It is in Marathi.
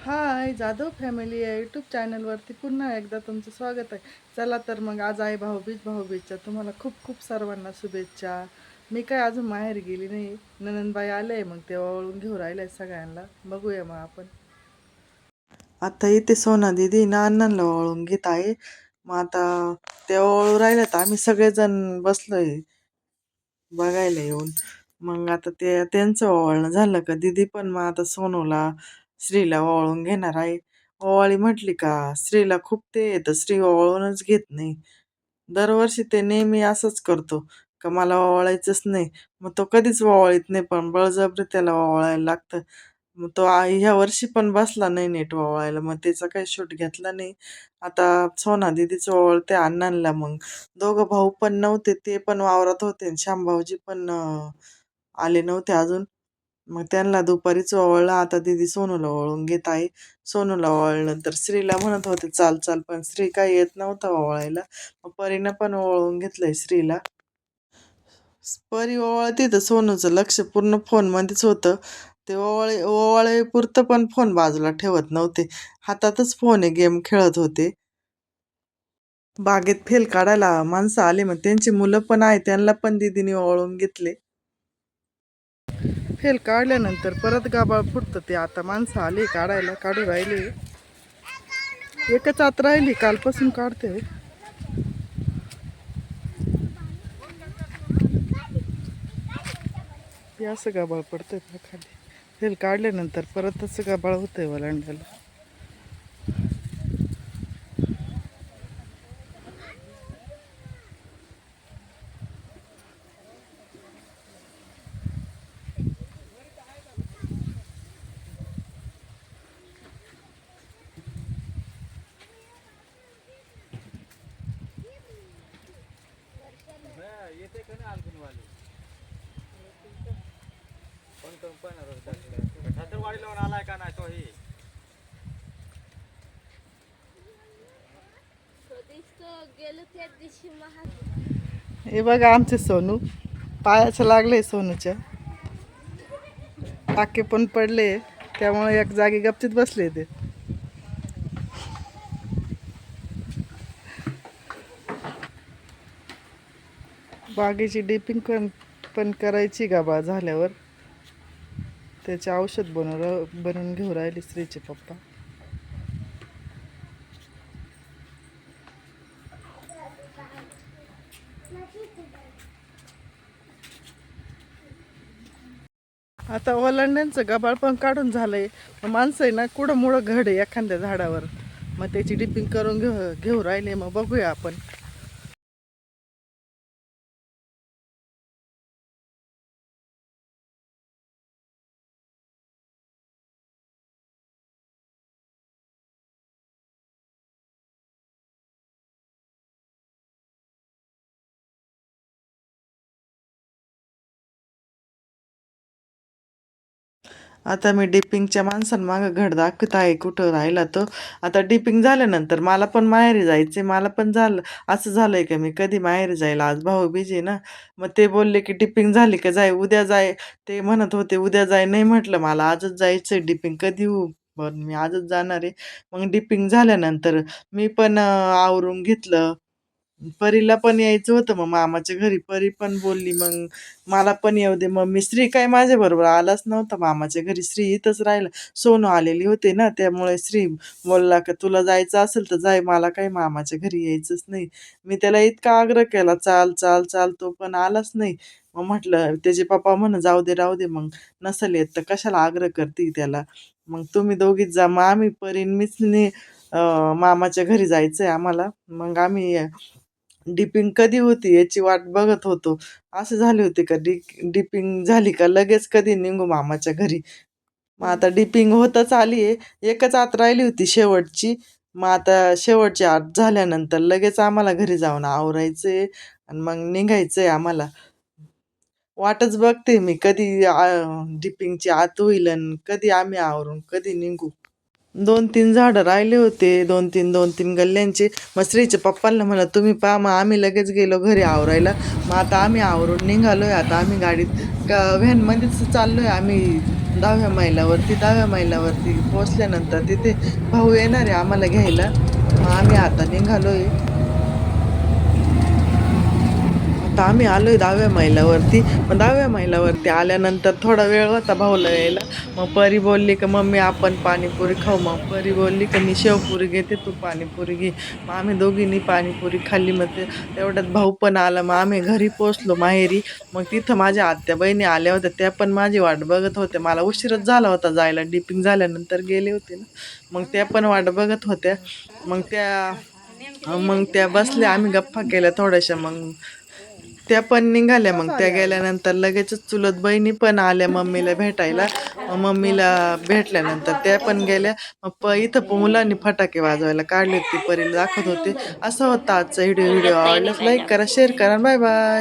हाय जाधव फॅमिली या यूट्यूब चॅनलवरती पुन्हा एकदा तुमचं स्वागत आहे. चला तर मग आज आहे भाऊबीज भाऊबीजच्या तुम्हाला खूप खूप सर्वांना शुभेच्छा. मी काय अजून माहेर गेली नाही. ननंदबाई आले मग तेव्हा ओळून घेऊन राहिले सगळ्यांना. बघूया मग आपण. आता इथे सोना दिदी ना अण्णांना ओळून घेत आहे. मग आता तेव्हा ओळू राहिले तर आम्ही सगळेजण बसलोय बघायला येऊन. मग आता ते त्यांचं ओळणं झालं का? दिदी पण मग आता सोनूला स्त्रीला ओवाळून घेणार आहे. ओवाळी म्हटली का स्त्रीला खूप ते येतं स्त्री ओवाळूनच घेत नाही. दरवर्षी ते नेहमी असंच करतो का मला ओवाळायचंच नाही. मग तो कधीच ओवाळीत नाही पण बळजबरी त्याला ओवाळायला लागतं. मग तो आई ह्या वर्षी पण बसला नाही नीट ओवाळायला मग त्याचा काही शूट घेतला नाही. आता सोना दिदीच ओवाळते अण्णांना मग. दोघं भाऊ पण नव्हते ते पण वावरात होते आणि पण आले नव्हते अजून. मग त्यांना दुपारीच ओवाळलं. आता दिदी सोनूला ओवाळून घेत आहे. सोनूला ओवाळल्यानंतर स्त्रीला म्हणत होते चाल चाल. पण स्त्री काही येत नव्हता ओवाळायला. मग परीनं पण ओवाळून घेतलंय स्त्रीला परी ओवाळती तर सोनूचं लक्ष पूर्ण फोनमध्येच होतं. ते ओवाळे ओवाळे पुरतं पण फोन बाजूला ठेवत नव्हते. हातातच फोन आहे गेम खेळत होते. बागेत फेल काढायला माणसं आले मग त्यांची मुलं पण आहे. त्यांना पण दिदीने ओवाळून घेतले. फेल काढल्यानंतर परत गाबाळ फुटतं. ते आता माणसं आली काढायला काढू राहिले. एकच आत राहिली कालपासून काढते. हे असं गाबाळ पडतंय खाली. फेल काढल्यानंतर परत तसं गाबाळ होतंय वलांड्याला येते का नाही आलकुनवाले लावून आलाय का नाही हे? बघा आमचे सोनू. पायाचं लागले सोनूच्या. टाके पण पडले त्यामुळे एक जागी गपचित बसले ते. बागेची डिपिंग पण पण करायची गाबा झाल्यावर? त्याचे औषध बनवलं बनवून घेऊन राहिले स्त्रीचे पप्पा. आता ओलांड्यांचं गबाळ पण काढून झालंय. मग माणसं आहे ना कुठं मुळं घड आहे एखाद्या झाडावर. मग त्याची डिपिंग करून घेऊ घेऊ राहिले मग बघूया आपण. आता मी डिपिंगच्या माणसांमागं घड दाखवत आहे कुठं राहिला तो. आता डिपिंग झाल्यानंतर मला पण माहेरी जायचे मला पण झालं असं झालंय का मी? कधी माहेरी जायला? आज भाऊ बिजे ना. मग ते बोलले की डिपिंग झाली का जाय उद्या जाय. ते म्हणत होते उद्या जाय. नाही म्हटलं मला आजच जायचं डिपिंग कधी होऊ पण मी आजच जाणार आहे. मग डिपिंग झाल्यानंतर मी पण आवरून घेतलं. परीला पण यायचं होतं मग मामाच्या घरी परी पण बोलली मग मला पण येऊ दे. मग मी श्री काय माझ्या बरोबर आलाच नव्हता मामाच्या घरी श्री इथंच राहिला. सोनू आलेली होते ना त्यामुळे श्री बोलला का तुला जायचं असेल तर जाय मला काही मामाच्या घरी यायचंच नाही. मी त्याला इतका आग्रह केला चाल चाल चाल तो पण आलाच नाही. मग म्हटलं त्याचे पप्पा म्हण जाऊ दे राहू दे मग नसेल येत तर कशाला आग्रह करते त्याला? मग तुम्ही दोघीच जा मग आम्ही परीन मीच मामाच्या घरी जायचंय आम्हाला. मग आम्ही डिपिंग कधी होती याची वाट बघत होतो. असं झाले होते का? डि डिपिंग झाली का? लगेच कधी निघू मामाच्या घरी? मग आता डिपिंग होतच आली आहे. एकच आत राहिली होती शेवटची. मग आता शेवटची आत झाल्यानंतर लगेच आम्हाला घरी जाऊन आवरायचंय आणि मग निघायचंय आम्हाला. वाटच बघते मी कधी डिपिंगची आत होईल आणि कधी आम्ही आवरून कधी निघू. दोन तीन झाडं राहिले होते दोन तीन दोन तीन गल्ल्यांचे. मग श्रीच्या पप्पांना म्हणा तुम्ही पहा मग आम्ही लगेच गेलो घरी आवरायला. मग आता आम्ही आवरून निघालो आहे आता आम्ही गाडीत का व्हॅनमध्येच चाललो आहे आम्ही दहाव्या मैलावरती. दहाव्या मैलावरती पोचल्यानंतर तिथे भाऊ येणार आहे आम्हाला घ्यायला. मग आम्ही आता निघालो आहे आता आम्ही आलोय दहाव्या मैलावरती मग दहाव्या मैलावरती आल्यानंतर थोडा वेळ होता भाऊला यायला. मग परी बोलली का मम्मी आपण पाणीपुरी खाऊ. मग परी बोलली का मी शेवपुरी घेते तू पाणीपुरी घे. मग आम्ही दोघींनी पाणीपुरी खाल्ली. मग ते तेवढ्यात भाऊ पण आला. मग आम्ही घरी पोचलो माहेरी. मग तिथं माझ्या आत्या बहिणी आल्या होत्या. त्या पण माझी वाट बघत होत्या. मला उशीरच झाला होता जायला. डिपिंग झाल्यानंतर गेले होते ना. मग त्या पण वाट बघत होत्या. मग त्या मग त्या बसल्या. आम्ही गप्पा केल्या थोड्याशा. मग त्या पण निघाल्या मग. त्या गेल्यानंतर लगेचच चुलत बहिणी पण आल्या मम्मीला भेटायला. मम्मीला भेटल्यानंतर त्या पण गेल्या. मग प इथं मुलांनी फटाके वाजवायला काढले होते परीला दाखवत होते. असं होतं आजचा व्हिडिओ व्हिडिओ आवडल्यास लाईक करा शेअर करा. Bye bye